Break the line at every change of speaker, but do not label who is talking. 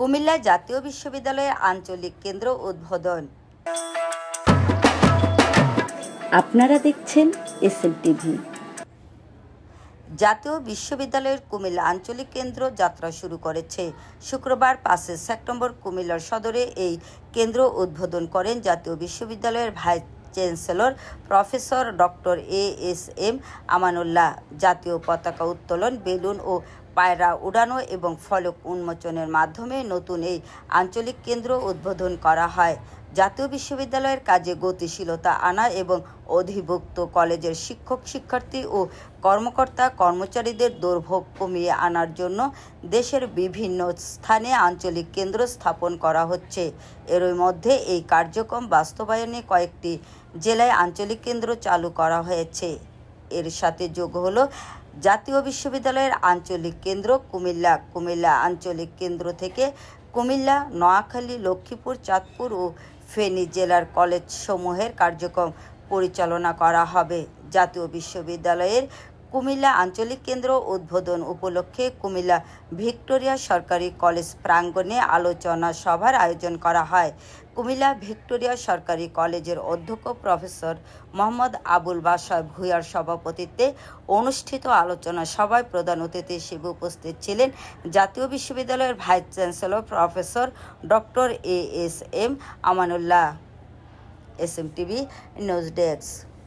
কুমিল্লা জাতীয় বিশ্ববিদ্যালয়ে আঞ্চলিক কেন্দ্র উদ্বোধন।
আপনারা দেখছেন এস এম টিভি।
জাতীয় বিশ্ববিদ্যালয়ের কুমিল্লা আঞ্চলিক কেন্দ্র যাত্রা শুরু করেছে। শুক্রবার পাঁচই সেপ্টেম্বর কুমিল্লার সদরে এই কেন্দ্র উদ্বোধন করেন জাতীয় বিশ্ববিদ্যালয়ের vice chancellor professor doctor A S M Amanullah. জাতীয় পতাকা উত্তোলন, বেলুন ও পায়রা উড়ানো এবং ফলক উন্মোচনের মাধ্যমে নতুন এই আঞ্চলিক কেন্দ্র উদ্বোধন করা হয়। জাতীয় বিশ্ববিদ্যালয়ের কাজে গতিশীলতা আনা এবং অধিভুক্ত কলেজের শিক্ষক, শিক্ষার্থী ও কর্মকর্তা, কর্মচারীদের দুর্ভোগ কমিয়ে আনার জন্য দেশের বিভিন্ন স্থানে আঞ্চলিক কেন্দ্র স্থাপন করা হচ্ছে। এরই মধ্যে এই কার্যক্রম বাস্তবায়নে কয়েকটি জেলায় আঞ্চলিক কেন্দ্র চালু করা হয়েছে। এর সাথে যোগ হলো জাতীয় বিশ্ববিদ্যালয়ের আঞ্চলিক কেন্দ্র কুমিল্লা। কুমিল্লা আঞ্চলিক কেন্দ্র থেকে কুমিল্লা, নোয়াখালী, লক্ষ্মীপুর, চাঁদপুর ও ফেনী জেলার কলেজসমূহের কার্যক্রম পরিচালনা করা হবে। জাতীয় বিশ্ববিদ্যালয়ের কুমিল্লা আঞ্চলিক কেন্দ্র উদ্বোধন উপলক্ষে কুমিল্লা ভিক্টোরিয়া সরকারি কলেজ প্রাঙ্গণে আলোচনা সভার আয়োজন করা হয়। কুমিল্লা ভিক্টোরিয়া সরকারি কলেজের অধ্যক্ষ প্রফেসর মোহাম্মদ আবুল বাসার ভূঁইয়ার সভাপতিত্বে অনুষ্ঠিত আলোচনা সভায় প্রধান অতিথি হিসেবে উপস্থিত ছিলেন জাতীয় বিশ্ববিদ্যালয়ের vice chancellor professor doctor A S M Amanullah, S M TV, news desk.